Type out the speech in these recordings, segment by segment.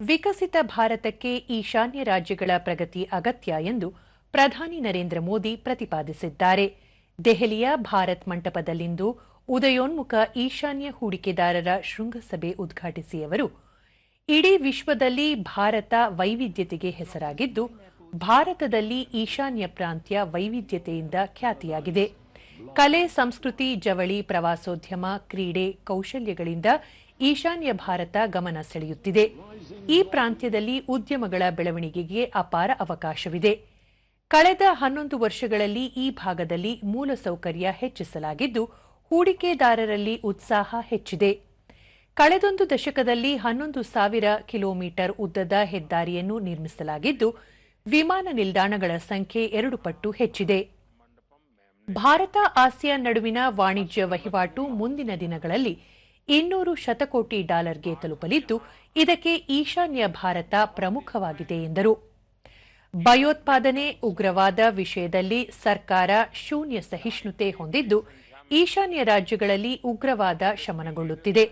ವಿಕಸಿತ ಭಾರತಕ್ಕೆ ಈಶಾನ್ಯ ರಾಜ್ಯಗಳ ಪ್ರಗತಿ ಅಗತ್ಯ ಎಂದು ಪ್ರಧಾನಿ ನರೇಂದ್ರ ಮೋದಿ ಪ್ರತಿಪಾದಿಸಿದ್ದಾರೆ. ದೆಹಲಿಯ ಭಾರತ್ ಮಂಟಪದಲ್ಲಿಂದು ಉದಯೋನ್ಮುಖ ಈಶಾನ್ಯ ಹೂಡಿಕೆದಾರರ ಶೃಂಗಸಭೆ ಉದ್ಘಾಟಿಸಿ ಅವರು, ಇಡೀ ವಿಶ್ವದಲ್ಲಿ ಭಾರತ ವೈವಿಧ್ಯತೆಗೆ ಹೆಸರಾಗಿದ್ದು, ಭಾರತದಲ್ಲಿ ಈಶಾನ್ಯ ಪ್ರಾಂತ್ಯ ವೈವಿಧ್ಯತೆಯಿಂದ ಖ್ಯಾತಿಯಾಗಿದೆ. ಕಲೆ, ಸಂಸ್ಕೃತಿ, ಜವಳಿ, ಪ್ರವಾಸೋದ್ಯಮ, ಕ್ರೀಡೆ, ಕೌಶಲ್ಯಗಳಿಂದ ಈಶಾನ್ಯ ಭಾರತ ಗಮನ ಸೆಳೆಯುತ್ತಿದೆ. ಈ ಪ್ರಾಂತ್ಯದಲ್ಲಿ ಉದ್ಯಮಗಳ ಬೆಳವಣಿಗೆಗೆ ಅಪಾರ ಅವಕಾಶವಿದೆ. ಕಳೆದ ಹನ್ನೊಂದು ವರ್ಷಗಳಲ್ಲಿ ಈ ಭಾಗದಲ್ಲಿ ಮೂಲಸೌಕರ್ಯ ಹೆಚ್ಚಿಸಲಾಗಿದ್ದು, ಹೂಡಿಕೆದಾರರಲ್ಲಿ ಉತ್ಸಾಹ ಹೆಚ್ಚಿದೆ. ಕಳೆದೊಂದು ದಶಕದಲ್ಲಿ ಹನ್ನೊಂದು ಸಾವಿರ ಕಿಲೋಮೀಟರ್ ಉದ್ದದ ಹೆದ್ದಾರಿಯನ್ನು ನಿರ್ಮಿಸಲಾಗಿದ್ದು, ವಿಮಾನ ನಿಲ್ದಾಣಗಳ ಸಂಖ್ಯೆ ಎರಡು ಪಟ್ಟು ಹೆಚ್ಚಿದೆ. ಭಾರತ ಆಸಿಯಾನ್ ನಡುವಿನ ವಾಣಿಜ್ಯ ವಹಿವಾಟು ಮುಂದಿನ ದಿನಗಳಲ್ಲಿ ಇನ್ನೂರು ಶತಕೋಟಿ ಡಾಲರ್ಗೆ ತಲುಪಲಿದ್ದು, ಇದಕ್ಕೆ ಈಶಾನ್ಯ ಭಾರತ ಪ್ರಮುಖವಾಗಿದೆ ಎಂದರು. ಭಯೋತ್ಪಾದನೆ ಉಗ್ರವಾದ ವಿಷಯದಲ್ಲಿ ಸರ್ಕಾರ ಶೂನ್ಯ ಸಹಿಷ್ಣುತೆ ಹೊಂದಿದ್ದು, ಈಶಾನ್ಯ ರಾಜ್ಯಗಳಲ್ಲಿ ಉಗ್ರವಾದ ಶಮನಗೊಳ್ಳುತ್ತಿದೆ.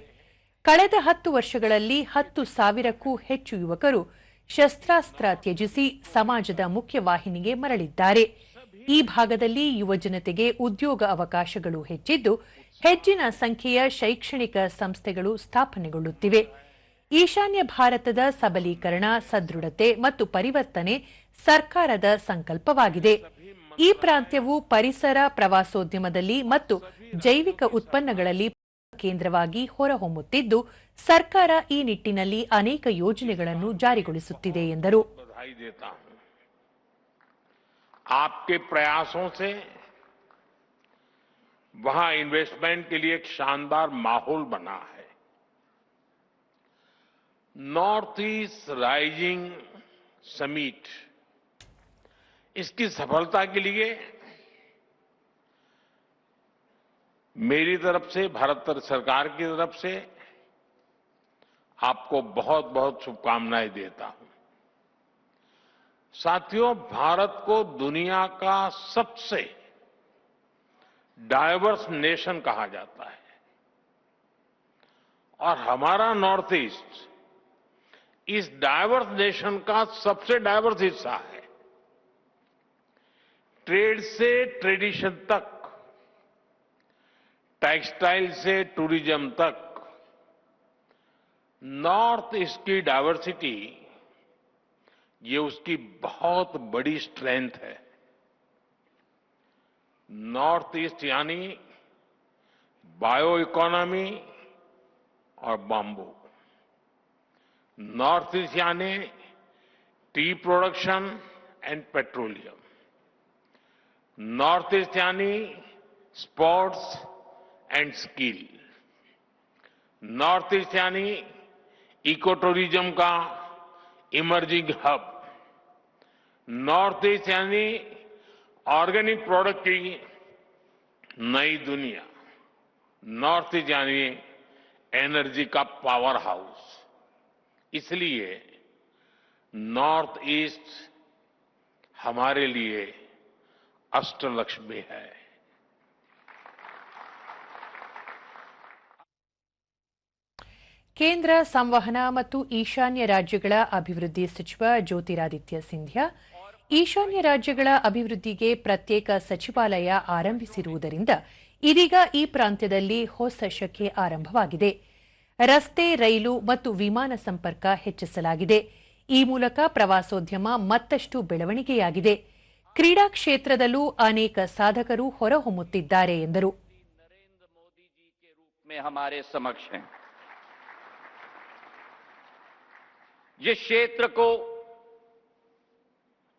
ಕಳೆದ ಹತ್ತು ವರ್ಷಗಳಲ್ಲಿ ಹತ್ತು ಸಾವಿರಕ್ಕೂ ಹೆಚ್ಚು ಯುವಕರು ಶಸ್ತ್ರಾಸ್ತ್ರ ತ್ಯಜಿಸಿ ಸಮಾಜದ ಮುಖ್ಯವಾಹಿನಿಗೆ ಮರಳಿದ್ದಾರೆ. ಈ ಭಾಗದಲ್ಲಿ ಯುವಜನತೆಗೆ ಉದ್ಯೋಗ ಅವಕಾಶಗಳು ಹೆಚ್ಚಿದ್ದು ಹೆಚ್ಚಿನ ಸಂಖ್ಯೆಯ ಶೈಕ್ಷಣಿಕ ಸಂಸ್ಥೆಗಳು ಸ್ಥಾಪನೆಗೊಳ್ಳುತ್ತಿವೆ. ಈಶಾನ್ಯ ಭಾರತದ ಸಬಲೀಕರಣ, ಸದೃಢತೆ ಮತ್ತು ಪರಿವರ್ತನೆ ಸರ್ಕಾರದ ಸಂಕಲ್ಪವಾಗಿದೆ. ಈ ಪ್ರಾಂತ್ಯವು ಪರಿಸರ, ಪ್ರವಾಸೋದ್ಯಮದಲ್ಲಿ ಮತ್ತು ಜೈವಿಕ ಉತ್ಪನ್ನಗಳಲ್ಲಿ ಕೇಂದ್ರವಾಗಿ ಹೊರಹೊಮ್ಮುತ್ತಿದ್ದು, ಸರ್ಕಾರ ಈ ನಿಟ್ಟಿನಲ್ಲಿ ಅನೇಕ ಯೋಜನೆಗಳನ್ನು ಜಾರಿಗೊಳಿಸುತ್ತಿದೆ ಎಂದರು. वहाँ इन्वेस्टमेंट के लिए एक शानदार माहौल बना है। नॉर्थ ईस्ट राइजिंग समिट इसकी सफलता के लिए मेरी तरफ़ से, भारत सरकार की तरफ़ से आपको बहुत बहुत शुभकामनाएँ देता हूँ। साथियों, भारत को दुनिया का सबसे डाइवर्स नेशन कहा जाता है। और हमारा नॉर्थ ईस्ट इस डायवर्स नेशन का सबसे डायवर्स हिस्सा है। ट्रेड से ट्रेडिशन तक, टेक्सटाइल से टूरिज़्म तक, नॉर्थ ईस्ट की डाइवर्सिटी, ये उसकी बहुत बड़ी स्ट्रेंथ है। नॉर्थ ईस्ट यानी बायो इकोनॉमी और बॉम्बू। नॉर्थ ईस्ट यानी tea production and petroleum. North East यानी sports and skill. North East यानी इको टूरिज़्म का इमर्जिंग हब। नॉर्थ ईस्ट यानी ऑर्गेनिक प्रोडक्ट की नई दुनिया नॉर्थ ईस्ट यानी एनर्जी का पावर हाउस इसलिए नॉर्थ ईस्ट हमारे लिए अष्टलक्ष्मी है ಕೇಂದ್ರ ಸಂವಹನ ಮತ್ತು ಈಶಾನ್ಯ ರಾಜ್ಯಗಳ ಅಭಿವೃದ್ಧಿ ಸಚಿವ ಜ್ಯೋತಿರಾದಿತ್ಯ ಸಿಂಧ್ಯಾ ಈಶಾನ್ಯ ರಾಜ್ಯಗಳ ಅಭಿವೃದ್ಧಿಗೆ ಪ್ರತ್ಯೇಕ ಸಚಿವಾಲಯ ಆರಂಭಿಸಿರುವುದರಿಂದ ಇದೀಗ ಈ ಪ್ರಾಂತ್ಯದಲ್ಲಿ ಹೊಸ ಶಕೆ ಆರಂಭವಾಗಿದೆ ರಸ್ತೆ ರೈಲು ಮತ್ತು ವಿಮಾನ ಸಂಪರ್ಕ ಹೆಚ್ಚಿಸಲಾಗಿದೆ ಈ ಮೂಲಕ ಪ್ರವಾಸೋದ್ಯಮ ಮತ್ತಷ್ಟು ಬೆಳವಣಿಗೆಯಾಗಿದೆ ಕ್ರೀಡಾ ಕ್ಷೇತ್ರದಲ್ಲೂ ಅನೇಕ ಸಾಧಕರು ಹೊರಹೊಮ್ಮುತ್ತಿದ್ದಾರೆ ಎಂದರು में हमारे समक्ष हैं जिस क्षेत्र को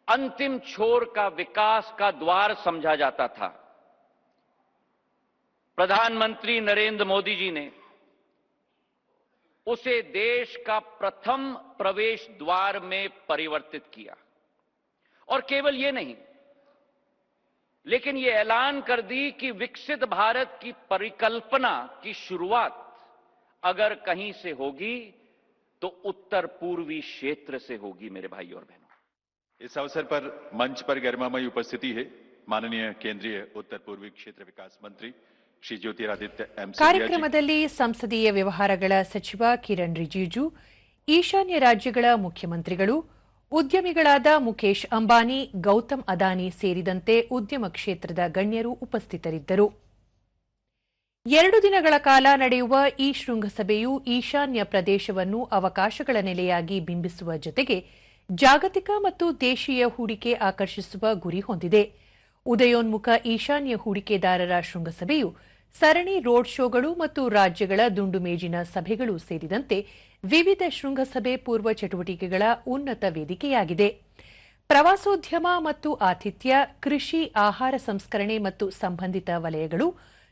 अंतिम छोर का विकास का द्वार समझा जाता था। प्रधानमंत्री नरेंद्र मोदी जी ने उसे देश का प्रथम प्रवेश द्वार में परिवर्तित किया। और केवल ये नहीं, लेकिन ये ऐलान कर दी कि विकसित भारत की परिकल्पना की शुरुआत अगर कहीं से होगी तो उत्तर पूर्वी क्षेत्र से होगी, मेरे भाई और बहनों। इस अवसर पर मंच पर गरिमामयी उपस्थिति है माननीय केंद्रीय उत्तर पूर्वी क्षेत्र विकास मंत्री श्री ज्योतिरादित्य एम सिंधिया जी ಕಾರ್ಯಕ್ರಮದಲ್ಲಿ ಸಂಸದೀಯ ವ್ಯವಹಾರಗಳ ಸಚಿವ ಕಿರಣ್ ರಿಜಿಜು ಈಶಾನ್ಯ ರಾಜ್ಯಗಳ ಮುಖ್ಯಮಂತ್ರಿಗಳು ಉದ್ಯಮಿಗಳಾದ ಮುಖೇಶ್ ಅಂಬಾನಿ ಗೌತಮ್ ಅದಾನಿ ಸೇರಿದಂತೆ ಉದ್ಯಮ ಕ್ಷೇತ್ರದ ಗಣ್ಯರು ಉಪಸ್ಥಿತರಿದ್ದರು ಎರಡು ದಿನಗಳ ಕಾಲ ನಡೆಯುವ ಈ ಶೃಂಗಸಭೆಯು ಈಶಾನ್ಯ ಪ್ರದೇಶವನ್ನು ಅವಕಾಶಗಳ ನೆಲೆಯಾಗಿ ಬಿಂಬಿಸುವ ಜೊತೆಗೆ ಜಾಗತಿಕ ಮತ್ತು ದೇಶೀಯ ಹೂಡಿಕೆ ಆಕರ್ಷಿಸುವ ಗುರಿ ಹೊಂದಿದೆ. ಉದಯೋನ್ಮುಖ ಈಶಾನ್ಯ ಹೂಡಿಕೆದಾರರ ಶೃಂಗಸಭೆಯು ಸರಣಿ ರೋಡ್ ಶೋಗಳು ಮತ್ತು ರಾಜ್ಯಗಳ ದುಂಡು ಮೇಜಿನ ಸಭೆಗಳು ಸೇರಿದಂತೆ ವಿವಿಧ ಶೃಂಗಸಭೆ ಪೂರ್ವ ಚಟುವಟಿಕೆಗಳ ಉನ್ನತ ವೇದಿಕೆಯಾಗಿದೆ. ಪ್ರವಾಸೋದ್ಯಮ ಮತ್ತು ಆತಿಥ್ಯ, ಕೃಷಿ, ಆಹಾರ ಸಂಸ್ಕರಣೆ ಮತ್ತು ಸಂಬಂಧಿತ ವಲಯಗಳು,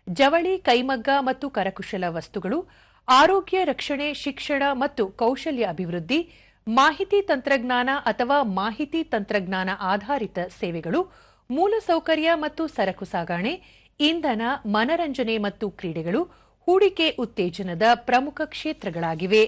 ಜವಳಿ, ಕೈಮಗ್ಗ ಮತ್ತು ಕರಕುಶಲ ವಸ್ತುಗಳು, ಆರೋಗ್ಯ ರಕ್ಷಣೆ, ಶಿಕ್ಷಣ ಮತ್ತು ಕೌಶಲ್ಯ ಅಭಿವೃದ್ಧಿ ಮಾಹಿತಿ ತಂತ್ರಜ್ಞಾನ ಅಥವಾ ಮಾಹಿತಿ ತಂತ್ರಜ್ಞಾನ ಆಧಾರಿತ ಸೇವೆಗಳು ಮೂಲಸೌಕರ್ಯ ಮತ್ತು ಸರಕು ಸಾಗಣೆ, ಇಂಧನ, ಮನರಂಜನೆ ಮತ್ತು ಕ್ರೀಡೆಗಳು ಹೂಡಿಕೆ ಉತ್ತೇಜನದ ಪ್ರಮುಖ ಕ್ಷೇತ್ರಗಳಾಗಿವೆ.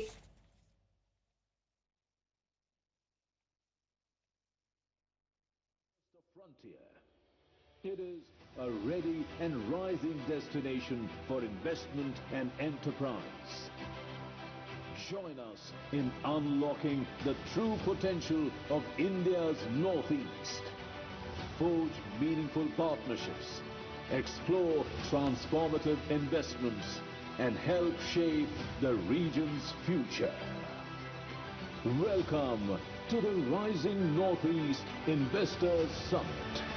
Join us in unlocking the true potential of India's Northeast. Forge meaningful partnerships, explore transformative investments, and help shape the region's future. Welcome to the Rising Northeast Investors Summit.